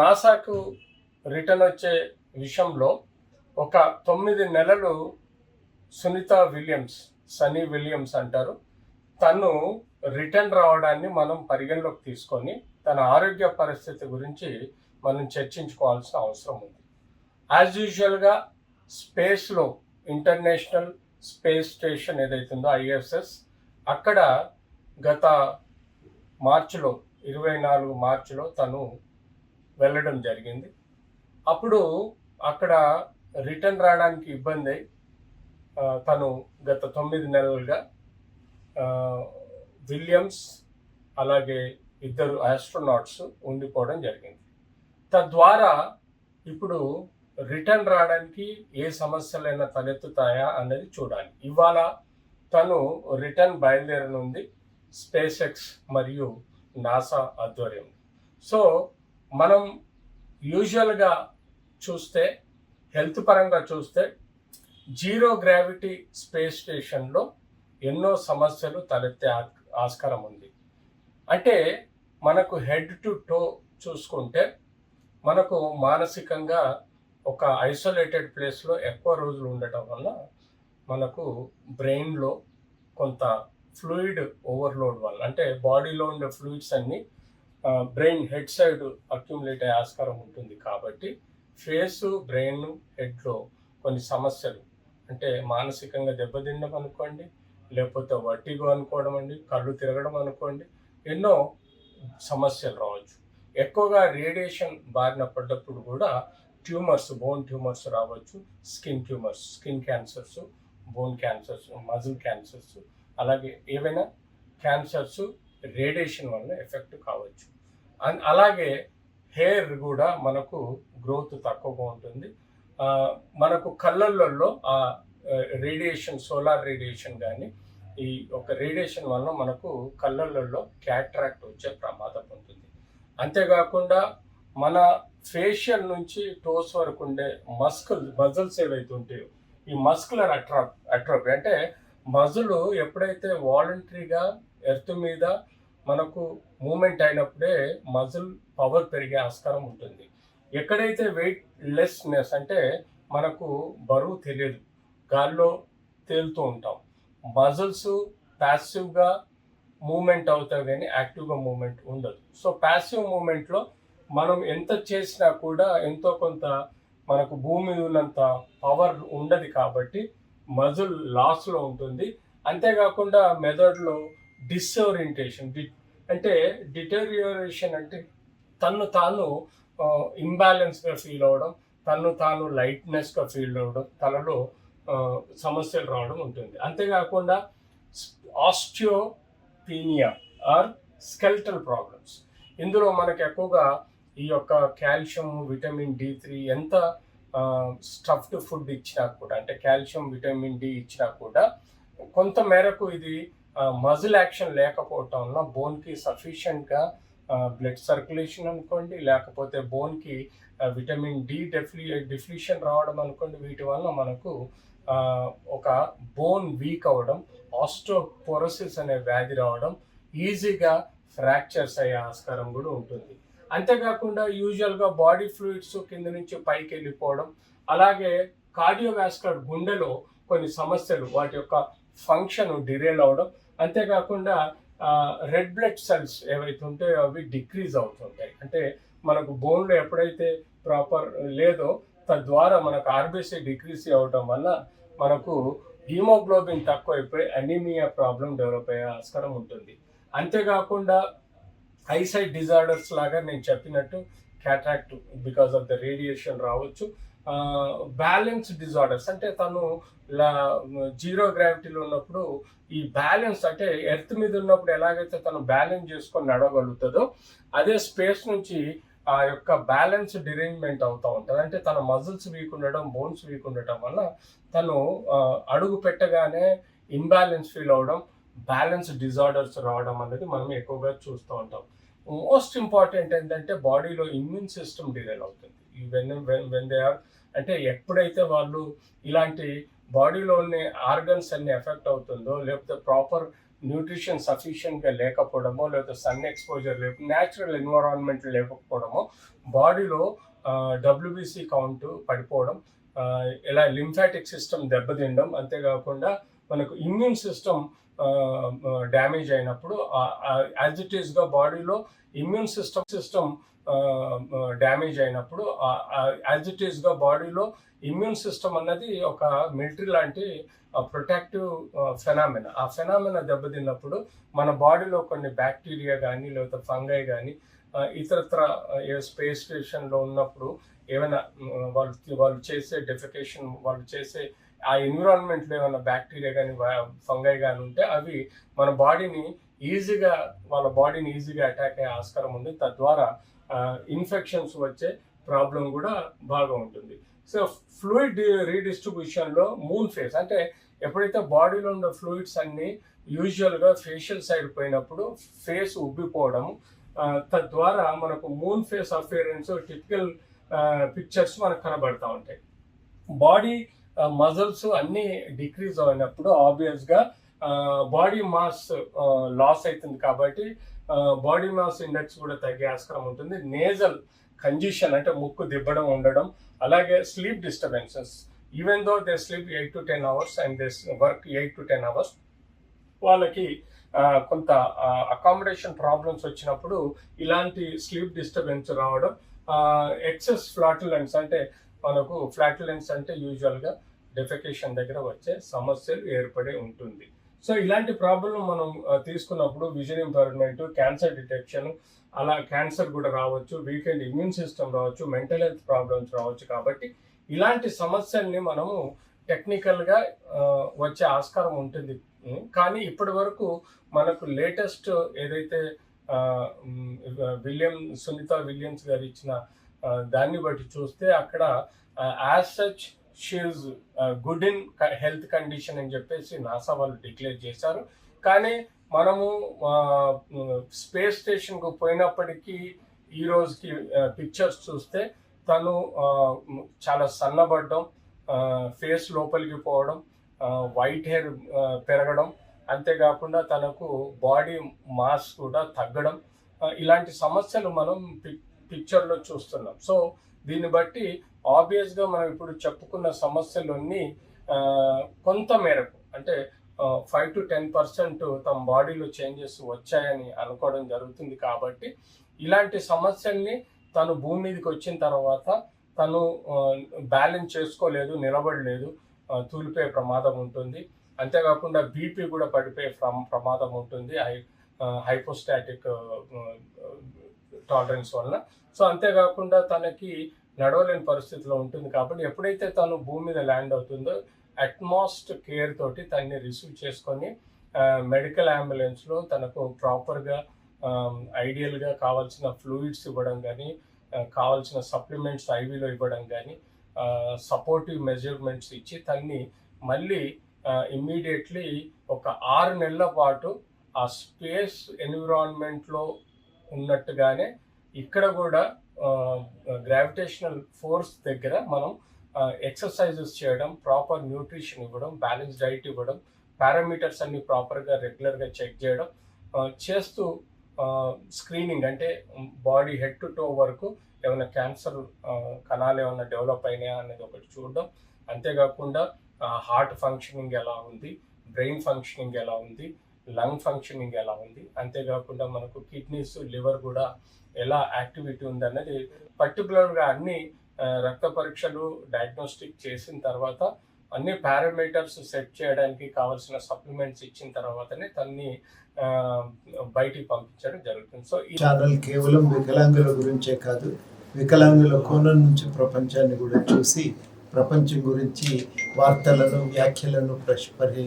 నాసాకు return వచ్చే విషయంలో ఒక తొమ్మిది నెలలు సునీత విలియమ్స్ సనీ విలియమ్స్ అంటారు. తను రిటర్న్ రావడాన్ని మనం పరిగణలోకి తీసుకొని తన ఆరోగ్య పరిస్థితి గురించి మనం చర్చించుకోవాల్సిన అవసరం ఉంది. యాజ్ యూజువల్గా స్పేస్లో ఇంటర్నేషనల్ స్పేస్ స్టేషన్ ఏదైతుందో ఐఎస్ఎస్ అక్కడ గత మార్చిలో ఇరవై నాలుగు మార్చిలో తను వెళ్ళడం జరిగింది. అప్పుడు అక్కడ రిటర్న్ రావడానికి ఇబ్బంది అయి తను గత తొమ్మిది నెలలుగా విలియమ్స్ అలాగే ఇద్దరు ఆస్ట్రోనాట్స్ ఉండిపోవడం జరిగింది. తద్వారా ఇప్పుడు రిటర్న్ రావడానికి ఏ సమస్యలైనా తలెత్తుతాయా అనేది చూడాలి. ఇవాళ తను రిటర్న్ బయలుదేరనుంది స్పేస్ ఎక్స్ మరియు నాసా ఆధ్వర్యం సో మనం యూజువల్గా చూస్తే హెల్త్ పరంగా చూస్తే జీరో గ్రావిటీ స్పేస్ స్టేషన్లో ఎన్నో సమస్యలు తలెత్తే ఆస్కారం ఉంది. అంటే మనకు హెడ్ టు టో చూసుకుంటే మనకు మానసికంగా ఒక ఐసోలేటెడ్ ప్లేస్లో ఎక్కువ రోజులు ఉండటం వల్ల మనకు బ్రెయిన్లో కొంత ఫ్లూయిడ్ ఓవర్లోడ్ వల్ల అంటే బాడీలో ఉండే ఫ్లూయిడ్స్ అన్నీ బ్రెయిన్ హెడ్ సైడ్ అక్యుములేట్ అయ్యే ఆస్కారం ఉంటుంది కాబట్టి ఫేసు బ్రెయిన్ హెడ్లో కొన్ని సమస్యలు అంటే మానసికంగా దెబ్బతినడం అనుకోండి లేకపోతే వట్టిగో అనుకోవడం అండి కళ్ళు తిరగడం అనుకోండి ఎన్నో సమస్యలు రావచ్చు. ఎక్కువగా రేడియేషన్ బారిన పడ్డప్పుడు కూడా ట్యూమర్స్ బోన్ ట్యూమర్స్ రావచ్చు skin tumours skin cancers bone cancers muscle cancers అలాగే ఏవైనా క్యాన్సర్స్ రేడియేషన్ వల్ల ఎఫెక్ట్ కావచ్చు. అండ్ అలాగే హెయిర్ కూడా మనకు గ్రోత్ తక్కువగా ఉంటుంది. మనకు కళ్ళల్లో ఆ రేడియేషన్ సోలార్ రేడియేషన్ కానీ ఈ ఒక రేడియేషన్ వల్ల మనకు కళ్ళల్లో క్యాట్రాక్ట్ వచ్చే ప్రమాదం ఉంటుంది. అంతేకాకుండా మన ఫేషియల్ నుంచి టోస్ వరకు ఉండే మస్కుల్ మజిల్స్ ఏవైతే ఉంటాయో ఈ మస్కులర్ అట్రా అట్రోపీ అంటే మజులు ఎప్పుడైతే వాలంటరీగా ఎర్త్ మీద మనకు మూమెంట్ అయినప్పుడే మజిల్ పవర్ పెరిగే ఆస్కారం ఉంటుంది. ఎక్కడైతే వెయిట్ లెస్నెస్ అంటే మనకు బరువు తెలియదు గాల్లో తేలుతూ ఉంటాం. మజిల్స్ ప్యాసివ్గా మూమెంట్ అవుతాయి కానీ యాక్టివ్గా మూమెంట్ ఉండదు. సో ప్యాసివ్ మూమెంట్లో మనం ఎంత చేసినా కూడా ఎంతో కొంత మనకు భూమి ఉన్నంత పవర్ ఉండదు కాబట్టి మజిల్ లాస్లో ఉంటుంది. అంతేకాకుండా మెదడులో డిస్ఓరియంటేషన్ డి అంటే డిటోరియోరేషన్ అంటే తను తాను ఇంబ్యాలెన్స్గా ఫీల్ అవ్వడం తను తాను లైట్నెస్గా ఫీల్ అవ్వడం తలలో సమస్యలు రావడం ఉంటుంది. అంతేకాకుండా ఆస్టియోపీనియా ఆర్ స్కెల్టల్ ప్రాబ్లమ్స్ ఇందులో మనకు ఎక్కువగా ఈ యొక్క కాల్షియం విటమిన్ డి త్రీ ఎంత స్టఫ్డ్ ఫుడ్ ఇచ్చినా కూడా అంటే కాల్షియం విటమిన్ డి ఇచ్చినా కూడా కొంత మేరకు ఇది మజిల్ యాక్షన్ లేకపోవటం వలన బోన్కి సఫిషియెంట్గా బ్లడ్ సర్క్యులేషన్ అనుకోండి లేకపోతే బోన్కి విటమిన్ డి డెఫి డిఫ్లిషన్ రావడం అనుకోండి వీటి వల్ల మనకు ఒక బోన్ వీక్ అవ్వడం ఆస్టోపోరోసిస్ అనే వ్యాధి రావడం ఈజీగా ఫ్రాక్చర్స్ అయ్యే ఆస్కారం కూడా ఉంటుంది. అంతేకాకుండా యూజువల్గా బాడీ ఫ్లూయిడ్స్ కింద నుంచి పైకి వెళ్ళిపోవడం అలాగే కార్డియోవాస్కులర్ గుండెలో కొన్ని సమస్యలు వాటి యొక్క ఫంక్షన్ డిరేల్ అవడం. అంతేకాకుండా రెడ్ బ్లడ్ సెల్స్ ఏవైతే ఉంటాయో అవి డిక్రీజ్ అవుతుంటాయి. అంటే మనకు బోన్లో ఎప్పుడైతే ప్రాపర్ లేదో తద్వారా మనకు ఆర్బీసీ డిక్రీజ్ అవ్వడం వల్ల మనకు హీమోగ్లోబిన్ తక్కువైపోయి అనీమియా ప్రాబ్లం డెవలప్ అయ్యే ఆస్కారం ఉంటుంది. అంతేకాకుండా ఐసైట్ డిజార్డర్స్ లాగా నేను చెప్పినట్టు cataract because of the radiation రావచ్చు. Balance disorders. అంటే తను జీరో గ్రావిటీలో ఉన్నప్పుడు ఈ బ్యాలెన్స్ అంటే ఎర్త్ మీద ఉన్నప్పుడు ఎలాగైతే తను బ్యాలెన్స్ చేసుకొని నడవగలుగుతుందో అదే స్పేస్ నుంచి ఆ యొక్క బ్యాలెన్స్ డిరేంజ్మెంట్ అవుతూ ఉంటుంది. అంటే తన మజిల్స్ వీక్ ఉండడం బోన్స్ వీక్ ఉండటం వల్ల తను అడుగు పెట్టగానే ఇంబ్యాలెన్స్ ఫీల్ అవడం బ్యాలెన్స్ డిజార్డర్స్ రావడం అనేది మనం ఎక్కువగా చూస్తూ ఉంటాం. మోస్ట్ ఇంపార్టెంట్ ఏంటంటే బాడీలో ఇమ్యూన్ సిస్టమ్ డిలే అవుతుంది. వెన్ వెన్ దే ఆర్ అంటే ఎప్పుడైతే వాళ్ళు ఇలాంటి బాడీలోని ఆర్గన్స్ అన్ని ఎఫెక్ట్ అవుతుందో లేకపోతే ప్రాపర్ న్యూట్రిషన్ సఫిషియెంట్గా లేకపోవడమో లేకపోతే సన్ ఎక్స్పోజర్ లేక న్యాచురల్ ఎన్విరాన్మెంట్ లేకపోవడమో బాడీలో డబ్ల్యూబీసీ కౌంట్ పడిపోవడం ఇలా లింఫాటిక్ సిస్టమ్ దెబ్బతినడం అంతేకాకుండా మనకు ఇమ్యూన్ సిస్టమ్ డ్యామేజ్ అయినప్పుడు యాజ్ ఇట్ ఈస్గా బాడీలో ఇమ్యూన్ సిస్టమ్ సిస్టమ్ డ్యామేజ్ అయినప్పుడు యాజ్ ఇట్ ఈస్గా బాడీలో ఇమ్యూన్ సిస్టమ్ అన్నది ఒక మిలిటరీ లాంటి ప్రొటెక్టివ్ ఫెనామిన ఆ ఫెనామిన దెబ్బతిన్నప్పుడు మన బాడీలో కొన్ని బ్యాక్టీరియా కానీ లేకపోతే ఫంగై కానీ ఇతరత్ర ఏ స్పేస్ స్టేషన్లో ఉన్నప్పుడు ఏమైనా వాళ్ళు వాళ్ళు చేసే డెఫికేషన్ వాళ్ళు చేసే ఆ ఎన్విరాన్మెంట్లో ఏమైనా బ్యాక్టీరియా కానీ ఫంగై కానీ ఉంటే అవి మన బాడీని ఈజీగా వాళ్ళ బాడీని ఈజీగా అటాక్ అయ్యే ఆస్కారం ఉంది. తద్వారా ఇన్ఫెక్షన్స్ వచ్చే ప్రాబ్లం కూడా బాగా ఉంటుంది. సో ఫ్లూయిడ్ రీడిస్ట్రిబ్యూషన్లో మూన్ ఫేస్ అంటే ఎప్పుడైతే బాడీలో ఉన్న ఫ్లూయిడ్స్ అన్ని యూజువల్గా ఫేషియల్ సైడ్ పోయినప్పుడు ఫేస్ ఉబ్బిపోవడం తద్వారా మనకు moon face appearance typical pictures మనకు కనబడతా ఉంటాయి. బాడీ మజిల్స్ అన్నీ డిక్రీజ్ అయినప్పుడు ఆబ్వియస్గా బాడీ మాస్ లాస్ అవుతుంది కాబట్టి బాడీ మాస్ ఇండెక్స్ కూడా తగ్గే ఆస్కారం ఉంటుంది. నేజల్ కంజీషన్ అంటే ముక్కు దిబ్బడం ఉండడం అలాగే sleep disturbances even though they sleep eight to ten hours and they work eight to ten hours వాళ్ళకి కొంత అకామిడేషన్ ప్రాబ్లమ్స్ వచ్చినప్పుడు ఇలాంటి స్లీప్ డిస్టర్బెన్స్ రావడం ఎక్సెస్ ఫ్లాటులెన్స్ అంటే మనకు ఫ్లాటులెన్స్ అంటే యూజువల్గా డెఫికేషన్ దగ్గర వచ్చే సమస్యలు ఏర్పడి ఉంటుంది. సో ఇలాంటి ప్రాబ్లం మనం తీసుకున్నప్పుడు విజన్ ఇంపైర్మెంట్ క్యాన్సర్ డిటెక్షన్ అలా క్యాన్సర్ కూడా రావచ్చు వీకెండ్ ఇమ్యూన్ సిస్టమ్ రావచ్చు మెంటల్ హెల్త్ ప్రాబ్లమ్స్ రావచ్చు. కాబట్టి ఇలాంటి సమస్యల్ని మనము టెక్నికల్గా వచ్చే ఆస్కారం ఉంటుంది. కానీ ఇప్పటి వరకు మనకు లేటెస్ట్ ఏదైతే విలియం సునీత విలియమ్స్ గారు ఇచ్చిన దాన్ని బట్టి చూస్తే అక్కడ as such she is good in health condition అని చెప్పేసి నాసా వాళ్ళు డిక్లేర్ చేశారు. కానీ మనము స్పేస్ స్టేషన్కు పోయినప్పటికీ ఈ రోజుకి పిక్చర్స్ చూస్తే తను చాలా సన్నబడ్డం ఫేస్ లోపలికి పోవడం వైట్ హెయిర్ పెరగడం అంతేకాకుండా తనకు బాడీ మాస్ కూడా తగ్గడం ఇలాంటి సమస్యలు మనం పిక్ పిక్చర్లో చూస్తున్నాం. సో దీన్ని బట్టి ఆబ్వియస్గా మనం ఇప్పుడు చెప్పుకున్న సమస్యలన్నీ కొంత మేరకు అంటే ఫైవ్ టు టెన్ పర్సెంట్ తమ బాడీలో చేంజెస్ వచ్చాయని అనుకోవడం జరుగుతుంది కాబట్టి ఇలాంటి సమస్యల్ని తను భూమి మీదకి వచ్చిన తర్వాత తను బ్యాలెన్స్ చేసుకోలేదు నిలబడలేదు తూలిపోయే ప్రమాదం ఉంటుంది. అంతేకాకుండా బీపీ కూడా పడిపోయే ప్రమాదం ఉంటుంది హై హైపోస్టాటిక్ టాలరెన్స్ వల్ల సో అంతేకాకుండా తనకి నడవలేని పరిస్థితిలో ఉంటుంది కాబట్టి ఎప్పుడైతే తను భూమి మీద ల్యాండ్ అవుతుందో అట్మాస్ట్ కేర్ తోటి తన్ని రిసీవ్ చేసుకొని మెడికల్ అంబులెన్స్లో తనకు ప్రాపర్గా ఐడియల్గా కావాల్సిన ఫ్లూయిడ్స్ ఇవ్వడం కానీ కావాల్సిన సప్లిమెంట్స్ ఐవీలో ఇవ్వడం కానీ సపోర్టివ్ మెజర్మెంట్స్ ఇచ్చి తన్ని మళ్ళీ ఇమ్మీడియట్లీ ఒక ఆరు నెలల పాటు ఆ స్పేస్ ఎన్విరాన్మెంట్లో ఉన్నట్టుగానే ఇక్కడ కూడా గ్రావిటేషనల్ ఫోర్స్ దగ్గర మనం ఎక్సర్సైజెస్ చేయడం ప్రాపర్ న్యూట్రిషన్ ఇవ్వడం బ్యాలెన్స్ డైట్ ఇవ్వడం పారామీటర్స్ అన్ని ప్రాపర్గా రెగ్యులర్గా చెక్ చేయడం చేస్తూ స్క్రీనింగ్ అంటే బాడీ హెడ్ టు టో వరకు ఏమైనా క్యాన్సర్ కణాలు ఏమైనా డెవలప్ అయినాయా అనేది ఒకటి చూడడం. అంతేకాకుండా హార్ట్ ఫంక్షనింగ్ ఎలా ఉంది బ్రెయిన్ ఫంక్షనింగ్ ఎలా ఉంది లంగ్ ఫంక్షనింగ్ ఎలా ఉంది? అంతేకాకుండా మనకు కిడ్నీస్ లివర్ కూడా ఎలా యాక్టివిటీ ఉంది అన్నది పర్టికులర్గా అన్ని రక్త పరీక్షలు డయాగ్నోస్టిక్ చేసిన తర్వాత అన్ని పారామీటర్స్ సెట్ చేయడానికి కావాల్సిన సప్లిమెంట్స్ ఇచ్చిన తర్వాతనే తన్ని బయటికి పంపించడం జరుగుతుంది. సో ఈ ఛానల్ కేవలం వికలాంగుల గురించే కాదు వికలాంగుల కోణం నుంచి ప్రపంచాన్ని కూడా చూసి ప్రపంచం గురించి వార్తలను వ్యాఖ్యలను ప్రశ్ పరి